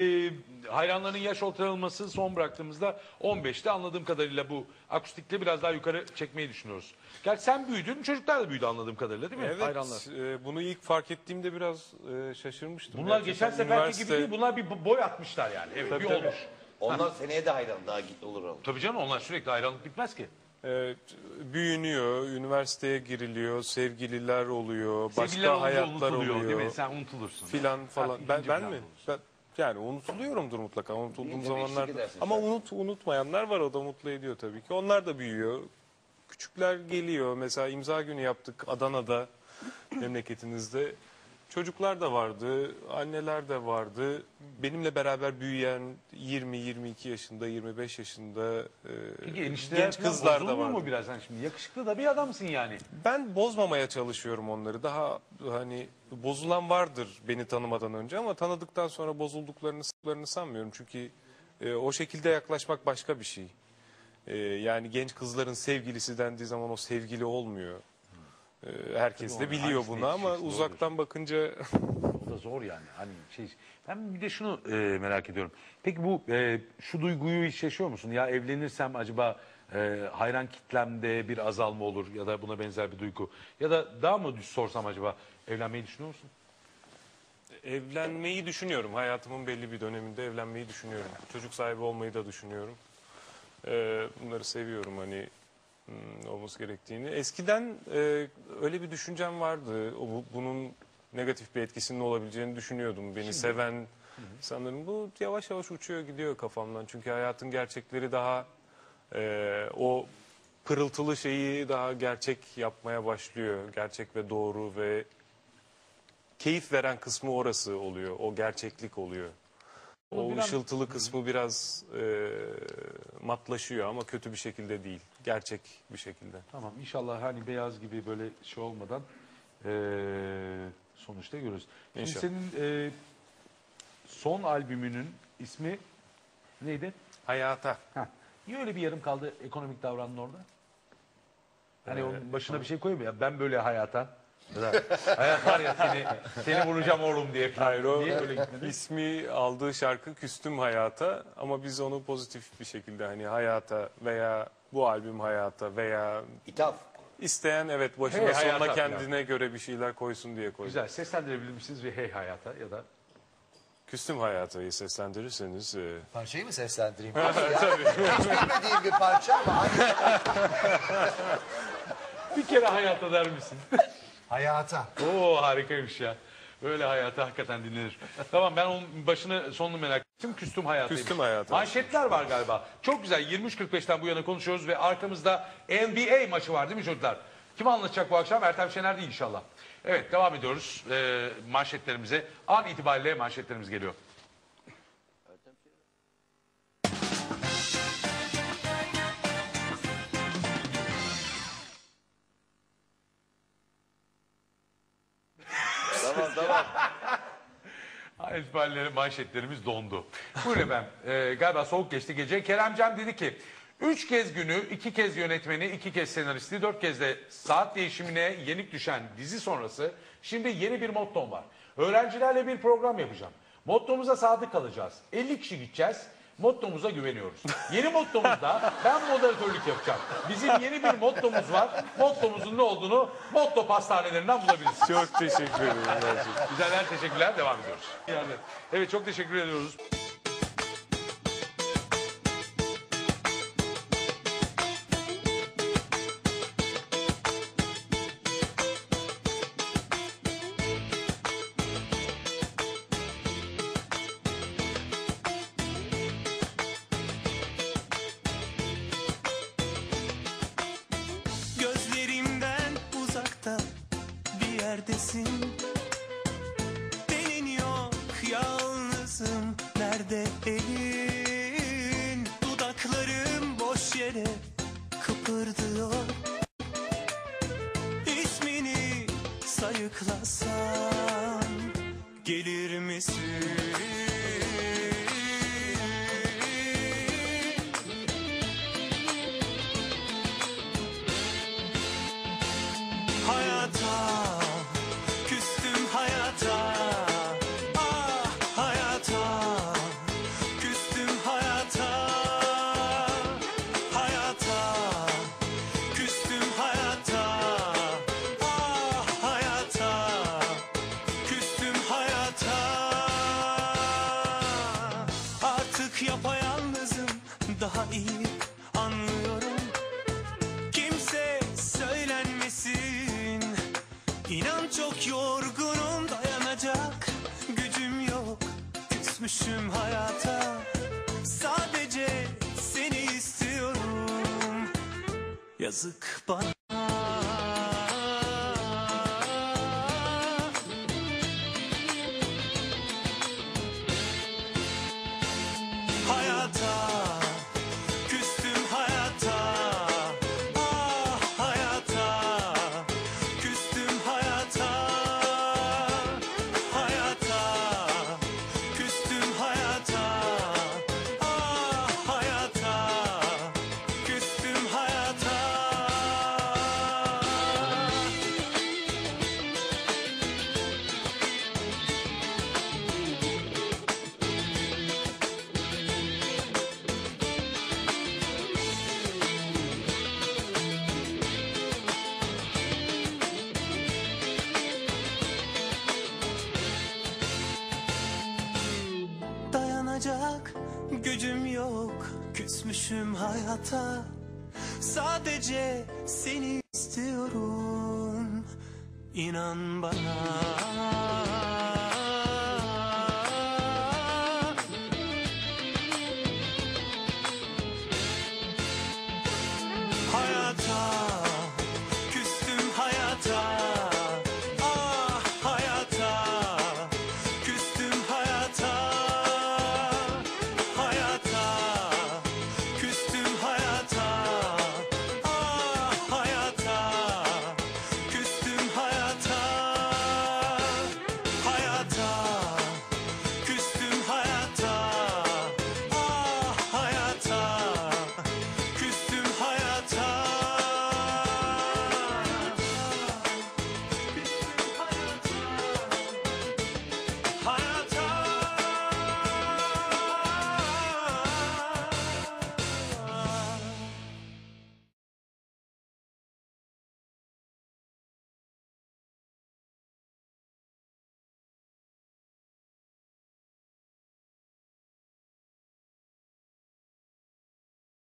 e, hayranların yaş ortalaması son bıraktığımızda 15'te anladığım kadarıyla bu akustikle biraz daha yukarı çekmeyi düşünüyoruz. Gerçi sen büyüdün, çocuklar da büyüdü anladığım kadarıyla değil mi? Evet, Hayranlar. e, bunu ilk fark ettiğimde biraz e, şaşırmıştım. Bunlar Gerçekten geçen seferki üniversite- gibi değil, bunlar bir boy atmışlar yani. Evet, Tabii, bir tabii. olmuş. Onlar seneye de hayran daha git olur olur. Tabii canım onlar sürekli hayranlık bitmez ki. E, büyünüyor, üniversiteye giriliyor, sevgililer oluyor, Sevgililer başka olunca hayatlar unutuluyor oluyor. değil mi? Sen unutulursun. Filan falan. Artık Ben, ikinci ben plan mi? olursun. Ben, yani unutuluyorumdur mutlaka. Unutulduğum eşlik edersin Ama sen. unut unutmayanlar var o da mutlu ediyor tabii ki. Onlar da büyüyor. Küçükler geliyor. Mesela imza günü yaptık Adana'da memleketinizde. Çocuklar da vardı, anneler de vardı. Benimle beraber büyüyen 20-22 yaşında, 25 yaşında e, Peki enişteler genç falan kızlar da bozulmuyor vardı. mu biraz sen şimdi? Yakışıklı da bir adamsın yani. Ben bozmamaya çalışıyorum onları. Daha hani bozulan vardır beni tanımadan önce ama tanıdıktan sonra bozulduklarını sıklarını sanmıyorum. Çünkü e, o şekilde yaklaşmak başka bir şey. E, yani genç kızların sevgilisi dendiği zaman o sevgili olmuyor. E, herkes de biliyor bunu ama yetişeceksin, uzaktan bakınca O da zor yani. Hani şey ben bir de şunu e, merak ediyorum. Peki bu e, şu duyguyu hiç yaşıyor musun? Ya evlenirsem acaba e, hayran kitlemde bir azalma olur ya da buna benzer bir duygu. Ya da daha mı düz sorsam acaba evlenmeyi düşünüyor musun? evlenmeyi düşünüyorum. Hayatımın belli bir döneminde evlenmeyi düşünüyorum. Çocuk sahibi olmayı da düşünüyorum. E, bunları seviyorum hani hmm, olması gerektiğini. Eskiden e, öyle bir düşüncem vardı. O, bu- bunun negatif bir etkisinin olabileceğini düşünüyordum. Beni seven sanırım bu yavaş yavaş uçuyor gidiyor kafamdan. Çünkü hayatın gerçekleri daha e, o pırıltılı şeyi daha gerçek yapmaya başlıyor. Gerçek ve doğru ve keyif veren kısmı orası oluyor. O gerçeklik oluyor. O biraz- ışıltılı kısmı biraz e, matlaşıyor ama kötü bir şekilde değil. Gerçek bir şekilde. Tamam inşallah hani beyaz gibi böyle şey olmadan e, sonuçta görürüz. Şimdi İnşallah. senin e, son albümünün ismi neydi? Hayata. Heh. Niye öyle bir yarım kaldı ekonomik davrandın orada? Hani Ee, onun başına bir şey koyayım ya ben böyle hayata. Hayat var ya seni seni vuracağım oğlum diye. Hayır o Niye gitmedi? ismi aldığı şarkı Küstüm Hayata ama biz onu pozitif bir şekilde hani hayata veya bu albüm hayata veya İthaf. isteyen evet başına Hey, sonuna kendine göre bir şeyler koysun diye koyduk. Güzel seslendirebilir misiniz ve hey hayata ya da Küstüm Hayata'yı seslendirirseniz e, Parçayı mı seslendireyim? Tabii. Hiç bilmediğim bir parça ama bir kere hayata der misin? Hayata. Oo harikaymış ya. Böyle hayatı hakikaten dinlenir. tamam ben onun başını sonunu merak ettim. Küstüm hayatıymış. Küstüm hayatı. Manşetler var galiba. Çok güzel 23.45'ten bu yana konuşuyoruz ve arkamızda NBA maçı var değil mi çocuklar? Kim anlatacak bu akşam? Ertem Şener değil inşallah. Evet devam ediyoruz ee, manşetlerimize. An itibariyle manşetlerimiz geliyor. Tamam tamam. İtibariyle manşetlerimiz dondu. Buyurun efendim. Ee, galiba soğuk geçti gece. Keremcan dedi ki üç kez günü, iki kez yönetmeni, iki kez senaristi, dört kez de saat değişimine yenik düşen dizi sonrası şimdi yeni bir mottom var. Öğrencilerle bir program yapacağım. Mottomuza sadık kalacağız. 50 kişi gideceğiz. Mottomuza güveniyoruz. Yeni mottomuzda ben moderatörlük yapacağım. Bizim yeni bir mottomuz var. Mottomuzun ne olduğunu motto pastanelerinden bulabilirsiniz. çok teşekkür ederim. Güzeller teşekkürler devam ediyoruz. Evet çok teşekkür ediyoruz. Bir yerdesin Benim yok yalnızım. Nerede elin? Dudaklarım boş yere kıpırdıyor. İsmini sayıklasam gelir misin? İnan çok yorgunum dayanacak gücüm yok. Küsmüşüm hayata sadece seni istiyorum. Yazık küsmüşüm hayata. Sadece seni istiyorum. İnan bana